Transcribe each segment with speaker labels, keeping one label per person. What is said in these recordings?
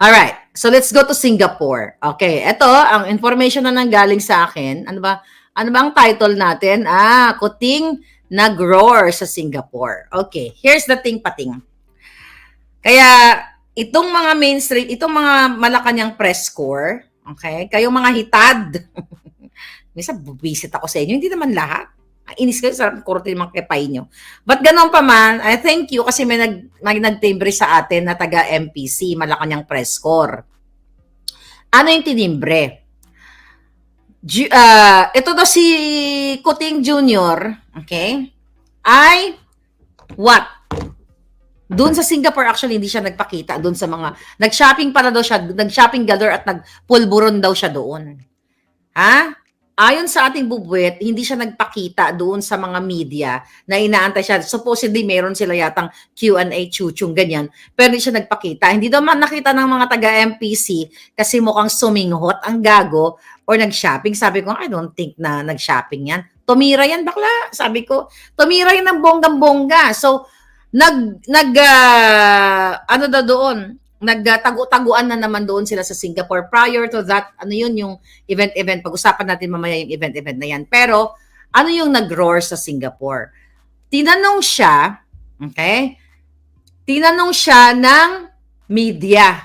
Speaker 1: Alright, so let's go to Singapore. Okay, ito, ang information na nanggaling sa akin. Ano ba, ano ba ang title natin? Ah, Kuting nag-roar sa Singapore. Okay, here's the thing, pating. Kaya, itong mga mainstream, itong mga Malacanang press corps, okay, kayong mga hitad, minsan bubisit ako sa inyo, hindi naman lahat. Inis kayo, sarap kurti mga kepay nyo. But ganun pa man, I thank you kasi may, nag, may nagtimbre sa atin na taga MPC, Malacanang Press Corps. Ano yung tinimbre? Ju- ah, ito daw si Kuting Jr., okay, ay what? Doon sa Singapore, actually, hindi siya nagpakita doon sa mga, nag-shopping para daw siya, nag-shopping galore at nagpulburon daw siya doon. Ha? Ayon sa ating bubuet, hindi siya nagpakita doon sa mga media na inaantay siya. Supposedly, meron sila yatang Q&A, chuchung, ganyan. Pero hindi siya nagpakita. Hindi daw man nakita ng mga taga-MPC kasi mukhang suminghot ang gago or nag-shopping. Sabi ko, I don't think na nag-shopping yan. Tumira yan, bakla. Sabi ko, tumira yan ng bonggang-bongga. So, nag, nag, ah, ano daw doon, nagtago-taguan na naman doon sila sa Singapore. Prior to that, ano yun yung event-event, pag-usapan natin mamaya yung event-event na yan. Pero, ano yung nag-roar sa Singapore? Tinanong siya, okay? Tinanong siya ng media.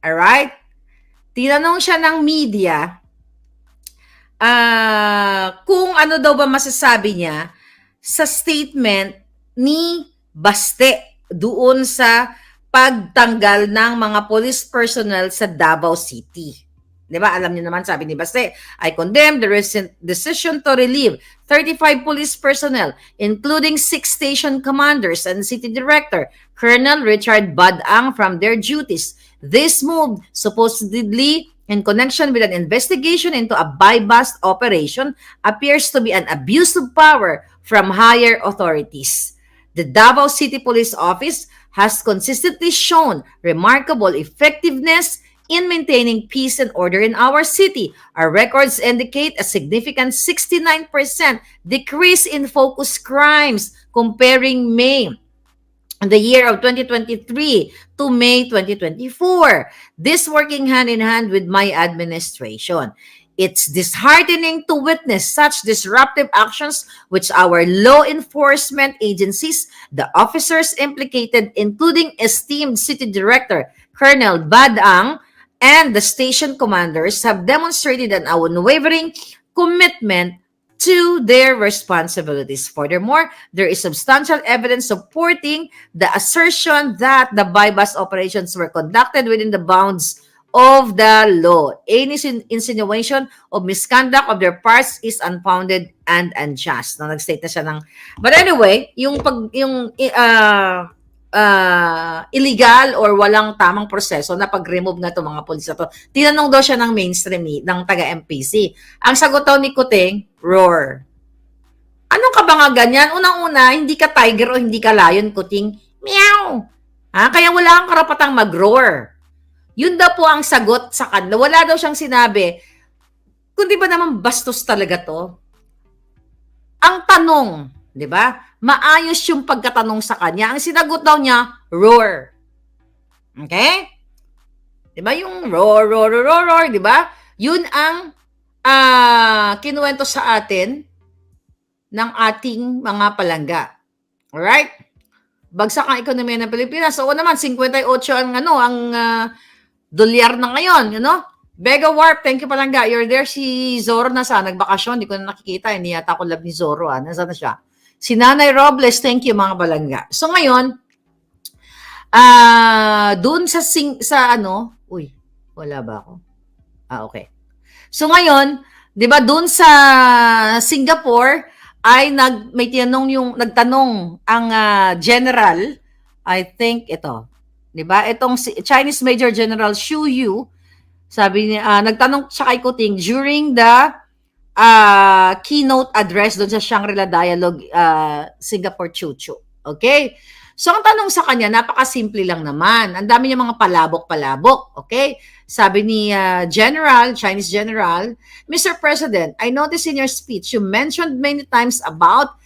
Speaker 1: Alright? Tinanong siya ng media ah kung ano daw ba masasabi niya sa statement ni Baste doon sa pagtanggal ng mga police personnel sa Davao City. 'Di ba? Alam niyo naman sabi ni Baste, I condemn the recent decision to relieve 35 police personnel including six station commanders and city director Colonel Richard Badang from their duties. This move supposedly in connection with an investigation into a buy-bust operation appears to be an abuse of power from higher authorities. The Davao City Police Office has consistently shown remarkable effectiveness in maintaining peace and order in our city. Our records indicate a significant 69% decrease in focused crimes comparing May the year of 2023 to May 2024. This working hand in hand with my administration. It's disheartening to witness such disruptive actions which our law enforcement agencies, the officers implicated, including esteemed City Director Colonel Badang, and the station commanders have demonstrated an unwavering commitment to their responsibilities. Furthermore, there is substantial evidence supporting the assertion that the bypass operations were conducted within the bounds of the law. Any sin- insinuation of misconduct of their parts is unfounded and unjust. No, nag-state na siya ng... But anyway, yung pag yung uh, uh, illegal or walang tamang proseso na pag-remove na to mga pulis na to. Tinanong daw siya ng mainstream ni, ng taga-MPC. Ang sagot daw ni Kuting, roar. Ano ka ba nga ganyan? Unang-una, hindi ka tiger o hindi ka lion, Kuting. Meow! Ha? Kaya wala kang karapatang mag-roar. Yun daw po ang sagot sa kanila. Wala daw siyang sinabi, kundi ba naman bastos talaga to? Ang tanong, di ba? Maayos yung pagkatanong sa kanya. Ang sinagot daw niya, roar. Okay? Di ba? Yung roar, roar, roar, roar, roar di ba? Yun ang ah kinuwento sa atin ng ating mga palangga. Alright? Bagsak ang ekonomiya ng Pilipinas. Oo naman, 58 ang ano, ang ah, dolyar na ngayon, know? Bega Warp, thank you palangga. You're there. Si Zoro na sa nagbakasyon. Hindi ko na nakikita. Hindi yata ako love ni Zoro. Ah. Nasaan na siya? Si Nanay Robles, thank you mga palangga. So ngayon, ah doon sa sing, sa ano, uy, wala ba ako? Ah, okay. So ngayon, 'di ba doon sa Singapore ay nag may tinanong yung nagtanong ang ah, general, I think ito, 'di ba? Itong Chinese Major General Xu Yu, sabi niya ah, nagtanong siya kay Kuting during the ah, keynote address doon sa Shangri-La Dialogue ah, Singapore Chuchu. Okay? So ang tanong sa kanya, napakasimple lang naman. Ang dami niya mga palabok-palabok. Okay? Sabi ni ah, General, Chinese General, Mr. President, I noticed in your speech you mentioned many times about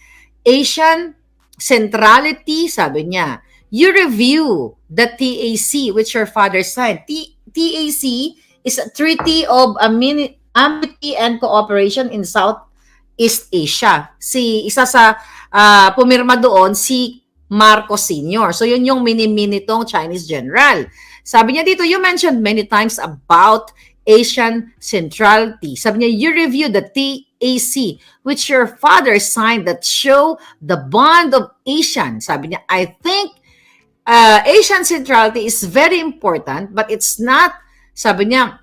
Speaker 1: Asian centrality, sabi niya. You review the TAC which your father signed. T- TAC is a Treaty of Amity and Cooperation in Southeast Asia. Si isa sa ah, pumirma doon si Marcos Sr. So yun yung mini-mini tong Chinese general. Sabi niya dito, you mentioned many times about Asian centrality. Sabi niya, you review the TAC which your father signed that show the bond of Asian. Sabi niya, I think uh, Asian centrality is very important, but it's not, sabi niya,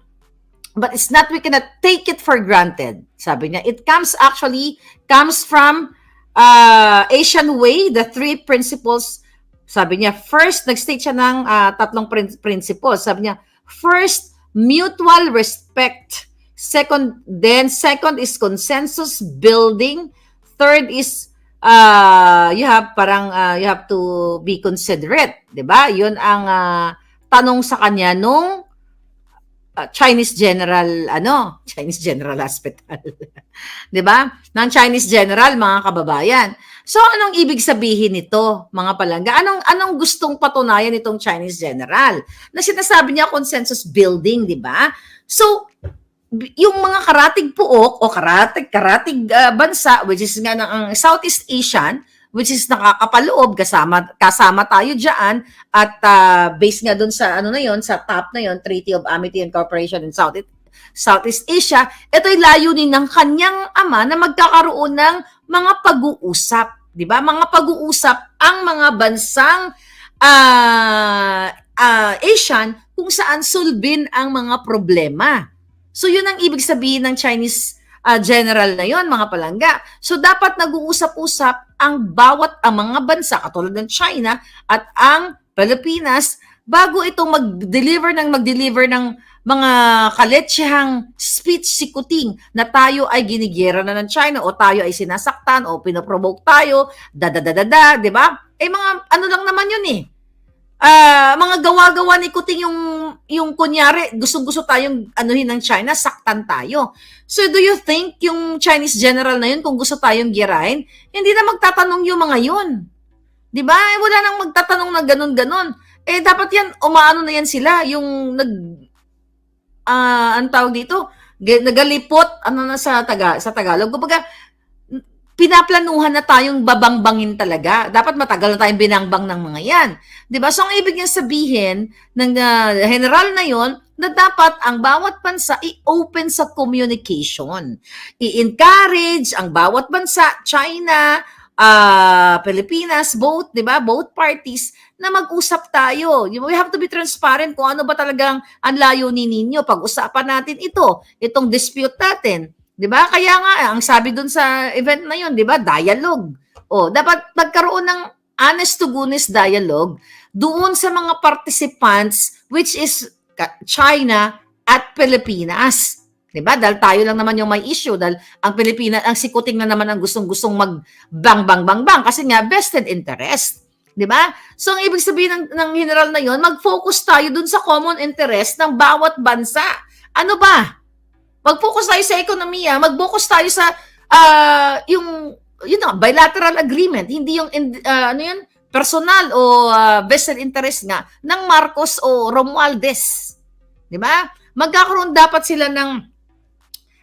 Speaker 1: but it's not, we cannot take it for granted. Sabi niya, it comes actually, comes from uh, Asian way, the three principles. Sabi niya, first, nag-state siya ng uh, tatlong prin- principles. Sabi niya, first, mutual respect. Second, then second is consensus building. Third is uh, you have parang uh, you have to be considerate, 'di ba? 'Yun ang uh, tanong sa kanya nung uh, Chinese General ano, Chinese General Hospital. 'Di ba? Ng Chinese General mga kababayan. So anong ibig sabihin nito, mga palangga? Anong anong gustong patunayan nitong Chinese General? Na sinasabi niya consensus building, 'di ba? So yung mga karatig puok o karatig karatig ah, bansa which is nga ng Southeast Asian which is nakakapaloob kasama kasama tayo diyan at ah, based nga doon sa ano na yon sa top na yon Treaty of Amity and Cooperation in Southeast Southeast Asia, ito'y layunin ng kanyang ama na magkakaroon ng mga pag-uusap, 'di ba? Mga pag-uusap ang mga bansang ah ah, Asian kung saan sulbin ang mga problema. So yun ang ibig sabihin ng Chinese ah, general na yon mga palangga. So dapat nag-uusap-usap ang bawat ang mga bansa katulad ng China at ang Pilipinas bago itong mag-deliver ng mag-deliver ng mga kaletsehang speech si Kuting na tayo ay ginigera na ng China o tayo ay sinasaktan o pinoprovoke tayo, da da da da da, di ba? Eh mga ano lang naman yun eh. Ah, mga gawa-gawa ni Kuting yung yung kunyari gusto-gusto tayong anuhin ng China, saktan tayo. So do you think yung Chinese general na yun kung gusto tayong girahin, hindi na magtatanong yung mga yun. 'Di ba? Eh, wala nang magtatanong na ganun-ganon. Eh dapat yan umaano na yan sila yung nag ah ang tawag dito, nagalipot ano na sa taga sa Tagalog. Kumbaga pinaplanuhan na tayong babangbangin talaga. Dapat matagal na tayong binangbang ng mga yan. ba? So ang ibig niya sabihin ng ah, general na 'yon na dapat ang bawat bansa i-open sa communication. I-encourage ang bawat bansa, China, ah Pilipinas, both, 'di ba? Both parties na mag-usap tayo. We have to be transparent kung ano ba talagang ang layunin ninyo. Pag-usapan natin ito, itong dispute natin. 'Di ba? Kaya nga ang sabi dun sa event na 'yon, 'di ba? Dialogue. Oh, dapat magkaroon ng honest to goodness dialogue doon sa mga participants which is China at Pilipinas. 'Di ba? Dahil tayo lang naman yung may issue dahil ang Pilipinas ang sikuting na naman ang gustong-gustong mag bang bang bang bang kasi nga vested interest. 'Di ba? So ang ibig sabihin ng, ng general na 'yon, mag-focus tayo dun sa common interest ng bawat bansa. Ano ba? Mag-focus tayo sa ekonomiya, mag-focus tayo sa ah, yung you know, bilateral agreement, hindi yung ah, ano yun, personal o ah, vested interest nga ng Marcos o Romualdez. 'Di ba? Magkakaroon dapat sila ng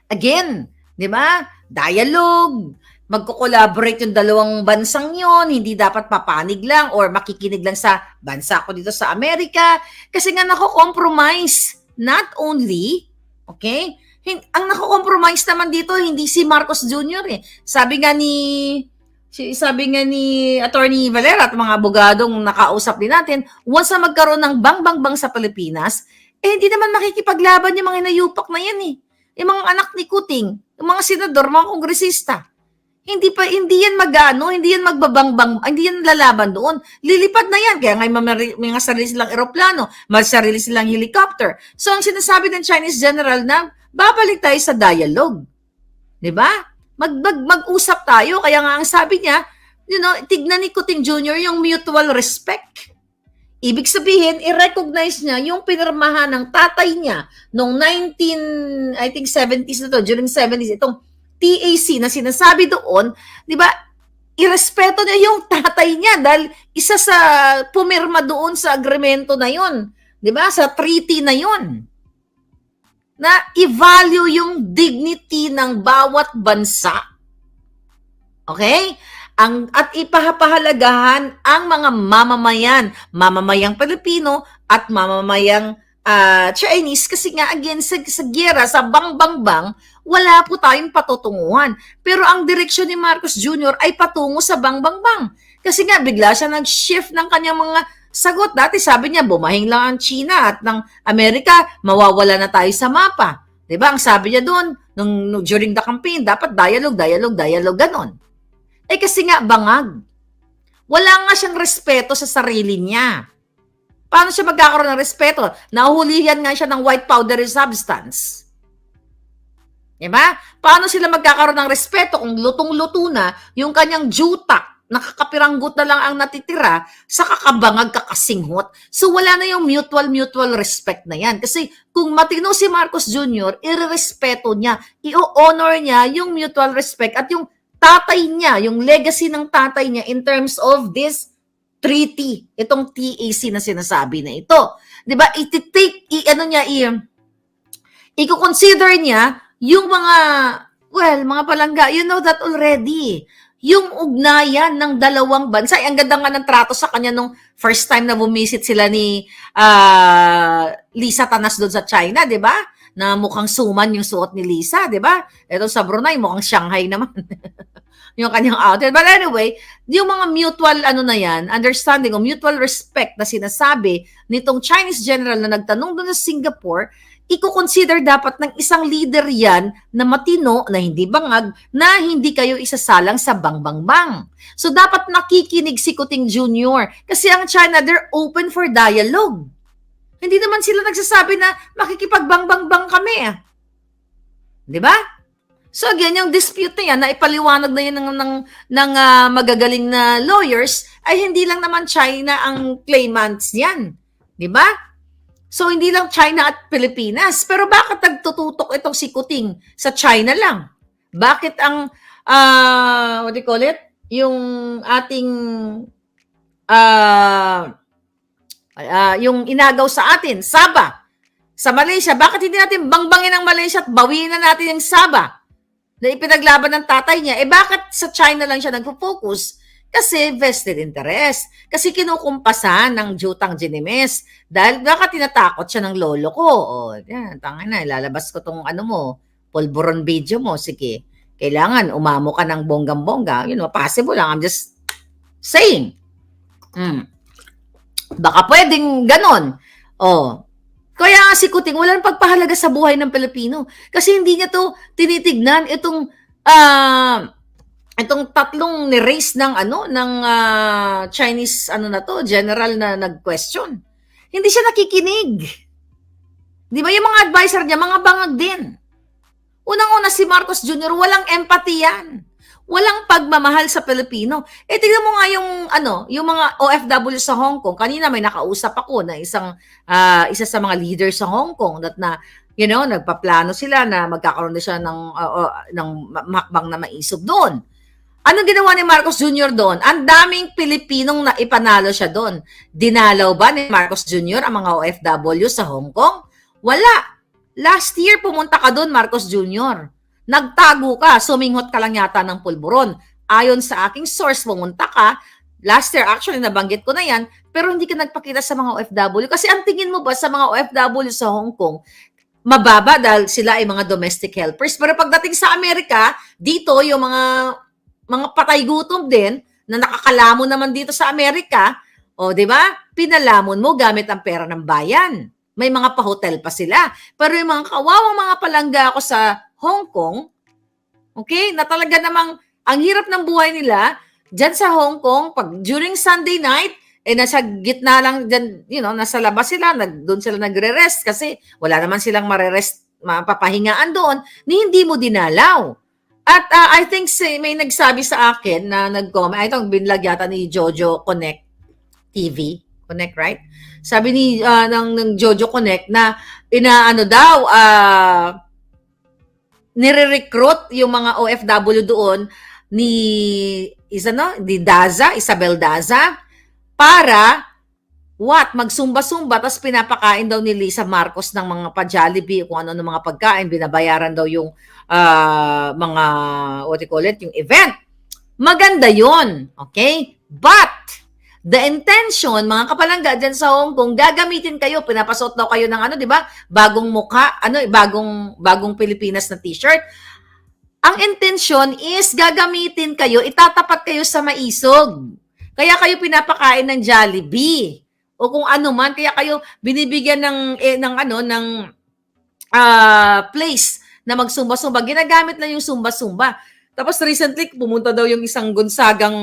Speaker 1: again, 'di ba? Dialogue, magko-collaborate yung dalawang bansang yon, hindi dapat papanig lang or makikinig lang sa bansa ko dito sa Amerika kasi nga nako-compromise not only, okay? Ang nako-compromise naman dito hindi si Marcos Jr. eh. Sabi nga ni sabi nga ni Attorney Valera at mga abogadong nakausap din natin, once na magkaroon ng bang-bang-bang sa Pilipinas, eh hindi naman makikipaglaban yung mga inayupak na yan eh. Yung mga anak ni Kuting, yung mga senador, mga kongresista. Hindi pa hindi yan magano, hindi yan magbabangbang, hindi yan lalaban doon. Lilipad na yan kaya nga may, mga- may mga sarili silang eroplano, may sarili silang helicopter. So ang sinasabi ng Chinese general na babalik tayo sa dialogue. 'Di ba? Mag, mag mag-usap tayo kaya nga ang sabi niya, you know, tignan ni Kuting Jr. yung mutual respect. Ibig sabihin, i-recognize niya yung pinirmahan ng tatay niya noong 19, I think 70s na to, during 70s, itong TAC na sinasabi doon, di ba, irespeto niya yung tatay niya dahil isa sa pumirma doon sa agreemento na yon 'di ba? Sa treaty na 'yon. Na i-value yung dignity ng bawat bansa. Okay? Ang at ipahapahalagahan ang mga mamamayan, mamamayang Pilipino at mamamayang ah, Chinese kasi nga again sa, sa giyera, sa bang bang bang, wala po tayong patutunguhan. Pero ang direksyon ni Marcos Jr. ay patungo sa bang bang bang. Kasi nga bigla siya nag-shift ng kanyang mga sagot. Dati sabi niya bumahing lang ang China at ng Amerika, mawawala na tayo sa mapa. 'Di ba? Ang sabi niya doon nung, nung during the campaign, dapat dialogue, dialogue, dialogue ganon. Eh kasi nga bangag. Wala nga siyang respeto sa sarili niya. Paano siya magkakaroon ng respeto? Nahuhulihan nga siya ng white powdery substance. Diba? Paano sila magkakaroon ng respeto kung lutong-luto na yung kanyang jutak, nakakapiranggot na lang ang natitira sa kakabangag kakasinghot. So wala na yung mutual-mutual respect na yan. Kasi kung matino si Marcos Jr., irerespeto niya, i-honor niya yung mutual respect at yung tatay niya, yung legacy ng tatay niya in terms of this treaty, itong TAC na sinasabi na ito. 'Di ba? I-take i ano niya i i-consider niya yung mga well, mga palangga, you know that already. Yung ugnayan ng dalawang bansa, ay, ang ganda nga ng trato sa kanya nung first time na bumisit sila ni ah, Lisa Tanas doon sa China, 'di ba? Na mukhang suman yung suot ni Lisa, 'di ba? Ito sa Brunei mukhang Shanghai naman. yung kanyang outfit. But anyway, yung mga mutual ano na yan, understanding o mutual respect na sinasabi nitong Chinese general na nagtanong doon sa Singapore, iko-consider dapat ng isang leader yan na matino, na hindi bangag, na hindi kayo isasalang sa bang-bang-bang. So dapat nakikinig si Kuting Jr. Kasi ang China, they're open for dialogue. Hindi naman sila nagsasabi na makikipagbang-bang-bang kami. Di ba? So again, yung dispute na yan, na ipaliwanag na yan ng, ng, ng ah, magagaling na lawyers, ay hindi lang naman China ang claimants yan. Di ba? So hindi lang China at Pilipinas. Pero bakit nagtututok itong si Kuting sa China lang? Bakit ang, ah what do you call it? Yung ating, ah ah, yung inagaw sa atin, Sabah, sa Malaysia, bakit hindi natin bangbangin ang Malaysia at bawiin na natin yung Sabah? na ipinaglaban ng tatay niya, eh bakit sa China lang siya nagpo-focus? Kasi vested interest. Kasi kinukumpasan ng Jutang Ginimes. Dahil baka tinatakot siya ng lolo ko. O, yan, tanga na, ilalabas ko tong ano mo, pulburon video mo. Sige, kailangan umamo ka ng bonggang-bongga. You know, possible lang. I'm just saying. Hmm. Baka pwedeng ganon. Oh, kaya nga si Kuting, walang pagpahalaga sa buhay ng Pilipino. Kasi hindi niya to tinitignan itong ah itong tatlong ni-raise ng ano ng ah, Chinese ano na to, general na nag-question. Hindi siya nakikinig. Di ba yung mga advisor niya, mga bangag din. Unang-una si Marcos Jr., walang empathy yan. Walang pagmamahal sa Pilipino. Eh, tingnan mo nga yung, ano, yung mga OFW sa Hong Kong. Kanina may nakausap ako na isang, ah, isa sa mga leaders sa Hong Kong that na, you know, nagpaplano sila na magkakaroon na siya ng, ah, ah, ng ma- makbang na maisog doon. Anong ginawa ni Marcos Jr. doon? Ang daming Pilipinong na ipanalo siya doon. Dinalaw ba ni Marcos Jr. ang mga OFW sa Hong Kong? Wala. Last year pumunta ka doon, Marcos Jr. Nagtago ka, suminghot ka lang yata ng pulburon. Ayon sa aking source, pumunta ka, last year actually nabanggit ko na yan, pero hindi ka nagpakita sa mga OFW. Kasi ang tingin mo ba sa mga OFW sa Hong Kong, mababa dahil sila ay mga domestic helpers. Pero pagdating sa Amerika, dito yung mga mga patay gutom din na nakakalamon naman dito sa Amerika, o 'di ba? Pinalamon mo gamit ang pera ng bayan. May mga pa-hotel pa sila. Pero yung mga kawawang mga palangga ako sa Hong Kong, okay, na talaga namang ang hirap ng buhay nila diyan sa Hong Kong pag during Sunday night eh nasa gitna lang dyan, you know, nasa labas sila, nag, doon sila nagre-rest kasi wala naman silang marerest, mapapahingaan doon, ni hindi mo dinalaw. At ah, I think say, may nagsabi sa akin na nag-comment, itong binlag yata ni Jojo Connect TV, Connect, right? Sabi ni ah, ng, ng Jojo Connect na inaano daw, ah nire-recruit yung mga OFW doon ni isa no, ni Daza, Isabel Daza para what? Magsumba-sumba, tapos pinapakain daw ni Lisa Marcos ng mga pa-Jollibee, kung ano ng mga pagkain, binabayaran daw yung ah, mga, what you call it, yung event. Maganda yon okay? But, the intention, mga kapalangga dyan sa Hong Kong, gagamitin kayo, pinapasot daw kayo ng ano, di ba? Bagong mukha, ano, bagong, bagong Pilipinas na t-shirt. Ang intention is gagamitin kayo, itatapat kayo sa maisog. Kaya kayo pinapakain ng Jollibee o kung ano man kaya kayo binibigyan ng eh, ng ano ng ah, place na magsumba-sumba. Ginagamit lang yung sumba-sumba. Tapos recently pumunta daw yung isang Gonzagang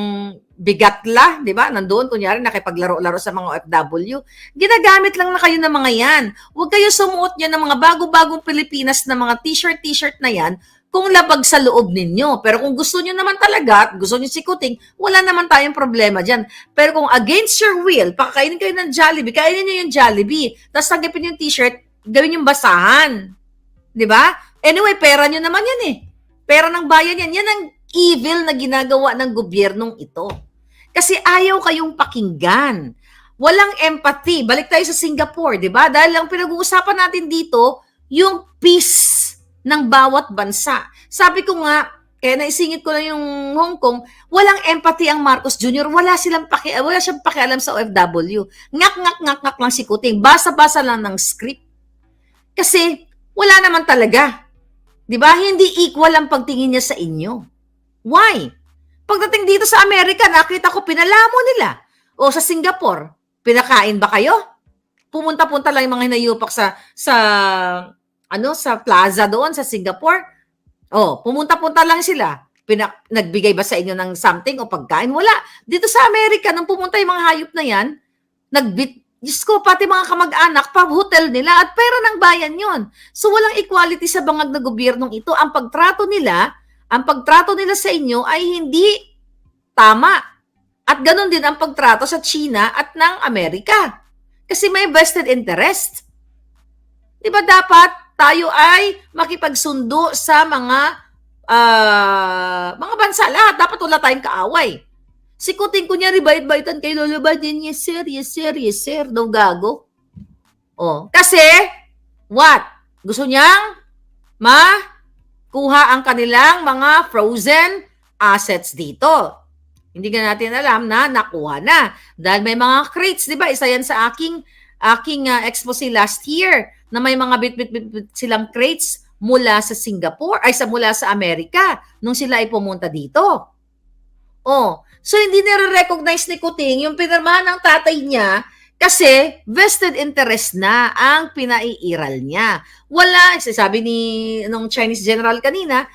Speaker 1: bigatla, 'di ba? Nandoon kunyari nakipaglaro-laro sa mga OFW. Ginagamit lang na kayo ng mga 'yan. Huwag kayo sumuot niyan ng mga bago-bagong Pilipinas na mga t-shirt t-shirt na 'yan kung labag sa loob ninyo. Pero kung gusto niyo naman talaga, at gusto niyo sikuting, wala naman tayong problema diyan. Pero kung against your will, pakakainin kayo ng Jollibee, kainin niyo yung Jollibee, tapos tanggapin yung t-shirt, gawin yung basahan. 'Di ba? Anyway, pera niyo naman 'yan eh. Pera ng bayan 'yan. Yan ang evil na ginagawa ng gobyernong ito. Kasi ayaw kayong pakinggan. Walang empathy. Balik tayo sa Singapore, 'di ba? Dahil ang pinag-uusapan natin dito, yung peace ng bawat bansa. Sabi ko nga, kaya naisingit ko lang yung Hong Kong, walang empathy ang Marcos Jr. Wala silang paki wala siyang pakialam sa OFW. Ngak ngak ngak ngak lang si Kuting. Basa-basa lang ng script. Kasi wala naman talaga. 'Di ba? Hindi equal ang pagtingin niya sa inyo. Why? Pagdating dito sa Amerika, nakita ko pinalamo nila. O sa Singapore, pinakain ba kayo? Pumunta-punta lang yung mga hinayupak sa sa ano sa plaza doon sa Singapore. Oh, pumunta-punta lang sila. Pinak- nagbigay ba sa inyo ng something o pagkain? Wala. Dito sa Amerika, nung pumunta yung mga hayop na yan, nagbit, Diyos ko, pati mga kamag-anak, pa-hotel nila at pera ng bayan yon. So walang equality sa bangag na gobyernong ito. Ang pagtrato nila, ang pagtrato nila sa inyo ay hindi tama. At ganun din ang pagtrato sa China at ng Amerika. Kasi may vested interest. Di ba dapat tayo ay makipagsundo sa mga ah, mga bansa lahat. Dapat wala tayong kaaway. Si Kuting kunyari, bait-baitan kay Lolo Badin, yes sir, yes sir, yes sir, daw gago. Oh, kasi, what? Gusto niyang makuha ang kanilang mga frozen assets dito. Hindi ka natin alam na nakuha na. Dahil may mga crates, di ba? Isa yan sa aking aking ah, expose last year na may mga bit-bit-bit silang crates mula sa Singapore, ay sa mula sa Amerika nung sila ay pumunta dito. Oh, so hindi nire-recognize ni Kuting yung pinirmahan ng tatay niya kasi vested interest na ang pinaiiral niya. Wala, sabi ni nung Chinese general kanina,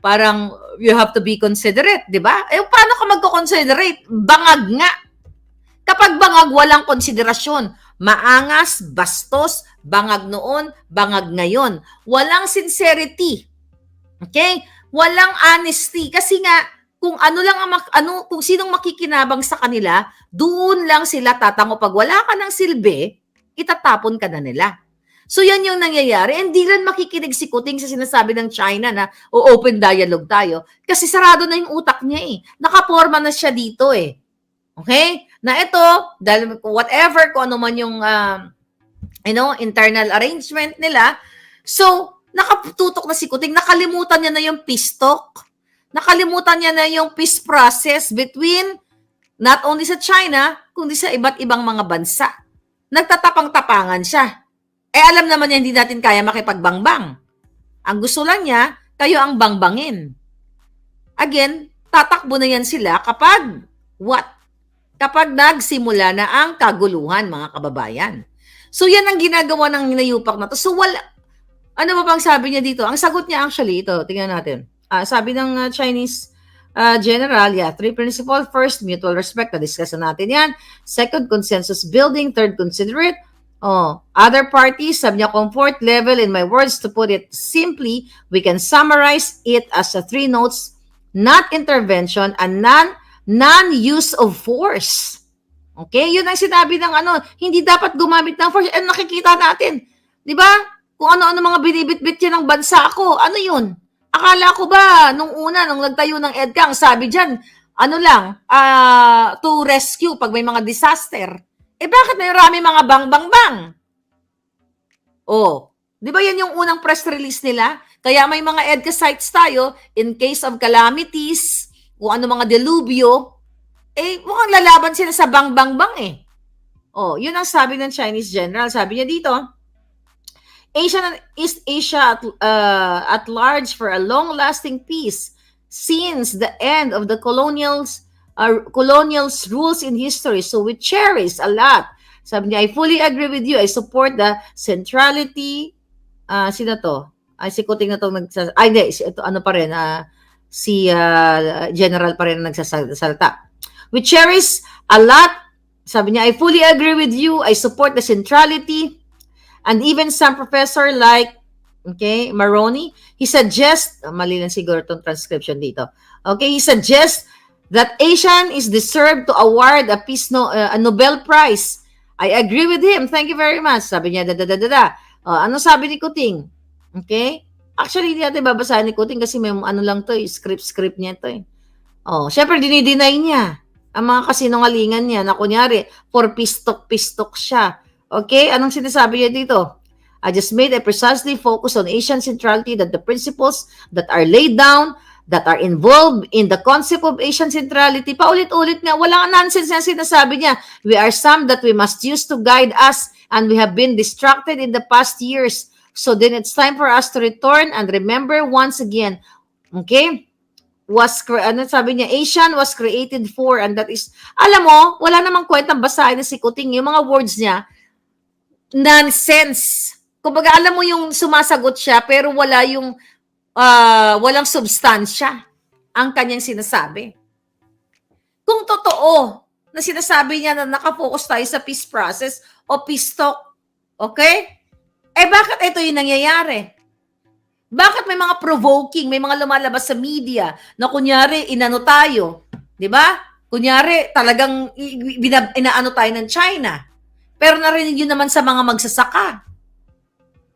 Speaker 1: parang you have to be considerate, di ba? Eh, paano ka magko-considerate? Bangag nga. Kapag bangag, walang konsiderasyon. Maangas, bastos, bangag noon, bangag ngayon. Walang sincerity. Okay? Walang honesty. Kasi nga, kung ano lang ang ano kung sinong makikinabang sa kanila, doon lang sila tatango pag wala ka ng silbi, itatapon ka na nila. So yan yung nangyayari. Hindi lang makikinig si Kuting sa sinasabi ng China na o open dialogue tayo kasi sarado na yung utak niya eh. Nakaporma na siya dito eh. Okay? Na ito, dahil whatever kung ano man yung um, you know, internal arrangement nila. So, nakatutok na si Kuting, nakalimutan niya na yung peace talk nakalimutan niya na yung peace process between not only sa China, kundi sa iba't ibang mga bansa. Nagtatapang-tapangan siya. Eh alam naman niya hindi natin kaya makipagbangbang. Ang gusto lang niya, kayo ang bangbangin. Again, tatakbo na yan sila kapag what? Kapag nagsimula na ang kaguluhan, mga kababayan. So yan ang ginagawa ng hinayupak na to. So wala, ano ba bang sabi niya dito? Ang sagot niya actually, ito, tingnan natin. Ah, sabi ng uh, Chinese uh, general, yeah, three principle. First, mutual respect. Na-discuss na natin yan. Second, consensus building. Third, considerate. Oh, other parties, sabi niya, comfort level. In my words, to put it simply, we can summarize it as a three notes, not intervention and non, non-use of force. Okay? Yun ang sinabi ng ano, hindi dapat gumamit ng force. Ano nakikita natin? Di ba? Kung ano-ano mga binibit-bit yan ng bansa ko. Ano yun? Akala ko ba, nung una, nung nagtayo ng EDCA, ang sabi dyan, ano lang, ah, to rescue pag may mga disaster. Eh bakit may rami mga bang bang bang? Oh, di ba yan yung unang press release nila? Kaya may mga EDCA sites tayo in case of calamities, kung ano mga delubyo, eh mukhang lalaban sila sa bang bang bang eh. Oh, yun ang sabi ng Chinese general. Sabi niya dito, Asia and East Asia at, uh, at large for a long-lasting peace since the end of the colonials uh, colonials rules in history. So we cherish a lot. Sabi niya, I fully agree with you. I support the centrality. Ah, sino to? Ay, si Kuting na to nagsas... Ay, hindi. Ito, ano pa rin. ah, si ah, General pa rin na nagsasalta. We cherish a lot. Sabi niya, I fully agree with you. I support the centrality. And even some professor like, okay, Maroney, he suggests, ah, mali lang siguro itong transcription dito. Okay, he suggests that Asian is deserved to award a peace no, uh, a Nobel Prize. I agree with him. Thank you very much. Sabi niya, da da da da da. Oh, ano sabi ni Kuting? Okay? Actually, hindi natin babasahin ni Kuting kasi may ano lang to, eh, script-script niya to eh. Oh, syempre dinideny niya ang mga kasinungalingan niya na kunyari, for pistok-pistok siya. Okay? Anong sinasabi niya dito? I just made a precisely focus on Asian centrality that the principles that are laid down that are involved in the concept of Asian centrality. Paulit-ulit nga, wala nonsense na sinasabi niya. We are some that we must use to guide us and we have been distracted in the past years. So then it's time for us to return and remember once again. Okay? Was, ano sabi niya, Asian was created for and that is, alam mo, wala namang kwentang basahin na si Kuting. Yung mga words niya, nonsense. Kumbaga, alam mo yung sumasagot siya pero wala yung ah, walang substansya ang kanyang sinasabi. Kung totoo na sinasabi niya na nakafocus tayo sa peace process o peace talk, okay? Eh bakit ito yung nangyayari? Bakit may mga provoking, may mga lumalabas sa media na kunyari inano tayo, 'di ba? Kunyari talagang inaano tayo ng China. Pero narinig yun naman sa mga magsasaka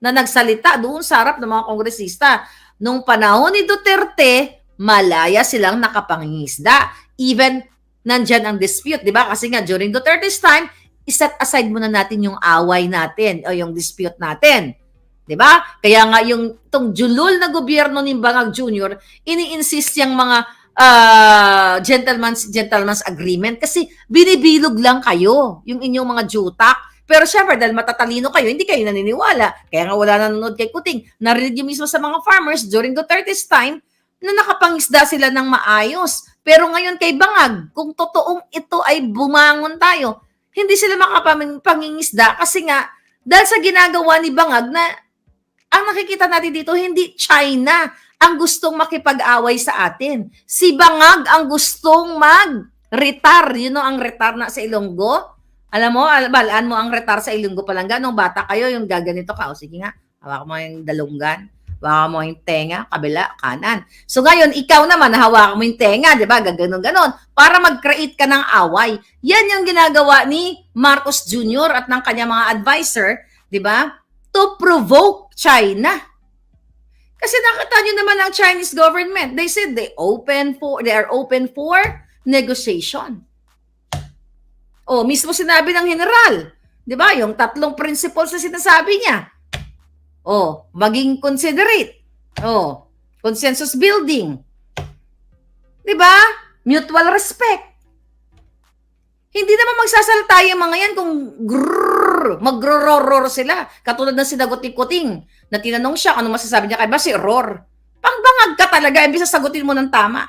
Speaker 1: na nagsalita doon sa harap ng mga kongresista. Nung panahon ni Duterte, malaya silang nakapangingisda. Even nandyan ang dispute, di ba? Kasi nga, during Duterte's time, iset aside muna natin yung away natin o yung dispute natin. Di ba? Kaya nga yung itong julul na gobyerno ni Bangag Jr., ini-insist yung mga ah, gentleman's gentleman's agreement kasi binibilog lang kayo yung inyong mga jutak. Pero syempre, dahil matatalino kayo, hindi kayo naniniwala. Kaya nga wala nanonood kay Kuting. Narinig yung mismo sa mga farmers during Duterte's time na nakapangisda sila ng maayos. Pero ngayon kay Bangag, kung totoong ito ay bumangon tayo, hindi sila makapangingisda kasi nga, dahil sa ginagawa ni Bangag na ang nakikita natin dito, hindi China ang gustong makipag-away sa atin. Si Bangag ang gustong mag-retar. You know ang retar na sa Ilonggo? Alam mo, al- balaan mo ang retar sa Ilonggo palangga. Nung bata kayo, yung gaganito ka. O sige nga, hawak mo yung dalunggan. Hawakan mo yung tenga, kabila, kanan. So ngayon, ikaw naman, hawakan mo yung tenga, di ba? Gaganon-ganon. Para mag-create ka ng away. Yan yung ginagawa ni Marcos Jr. at ng kanya mga advisor, di ba? To provoke China. Kasi nakita nyo naman ang Chinese government. They said they open for, they are open for negotiation. Oh, mismo sinabi ng general. 'Di ba? Yung tatlong principles na sinasabi niya. Oh, maging considerate. Oh, consensus building. 'Di ba? Mutual respect. Hindi naman magsasalta yung mga yan kung grrrr, magrororor sila. Katulad ng sinagot ni Kuting na tinanong siya ano masasabi niya kay ba si Ror. Pangbangag ka talaga, imbis na sagutin mo ng tama.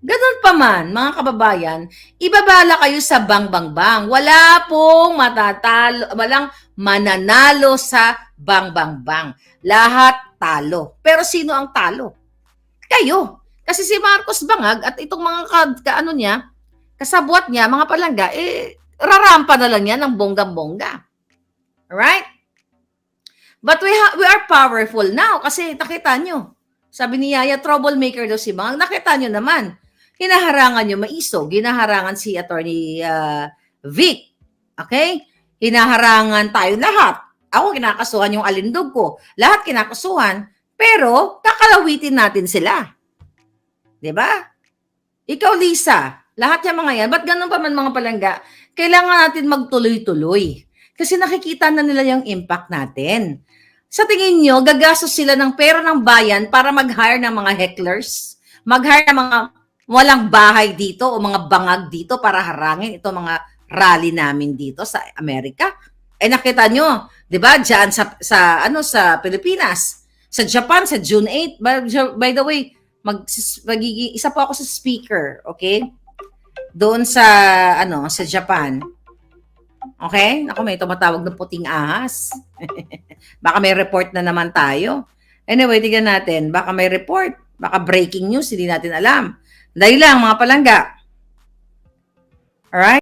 Speaker 1: Ganun pa man, mga kababayan, ibabala kayo sa bang bang bang. Wala pong matatalo, walang mananalo sa bang bang bang. Lahat talo. Pero sino ang talo? Kayo. Kasi si Marcos Bangag at itong mga ka, ka- ano niya, kasabwat niya, mga palangga, eh, rarampa na lang yan ng bonggang-bongga. Alright? But we, ha- we are powerful now kasi nakita nyo. Sabi ni Yaya, troublemaker daw si Bangag. Nakita nyo naman. Hinaharangan nyo maisog. Hinaharangan si Attorney ah, Vic. Okay? Hinaharangan tayo lahat. Ako kinakasuhan yung alindog ko. Lahat kinakasuhan. Pero kakalawitin natin sila. 'Di ba? Ikaw, Lisa, Lahat yung mga yan. Ba't ganun pa man mga palangga? Kailangan natin magtuloy-tuloy. Kasi nakikita na nila yung impact natin. Sa tingin nyo, gagastos sila ng pera ng bayan para mag-hire ng mga hecklers? Mag-hire ng mga walang bahay dito o mga bangag dito para harangin ito mga rally namin dito sa Amerika? Eh nakita nyo, 'di ba? Diyan sa sa ano sa Pilipinas, sa Japan sa June 8. By, by the way, mag magigi isa po ako sa speaker, okay? Doon sa ano, sa Japan. Okay? Ako may tumatawag ng puting ahas. Baka may report na naman tayo. Anyway, tignan natin. Baka may report. Baka breaking news, hindi natin alam. Dahil lang, mga palangga. Alright?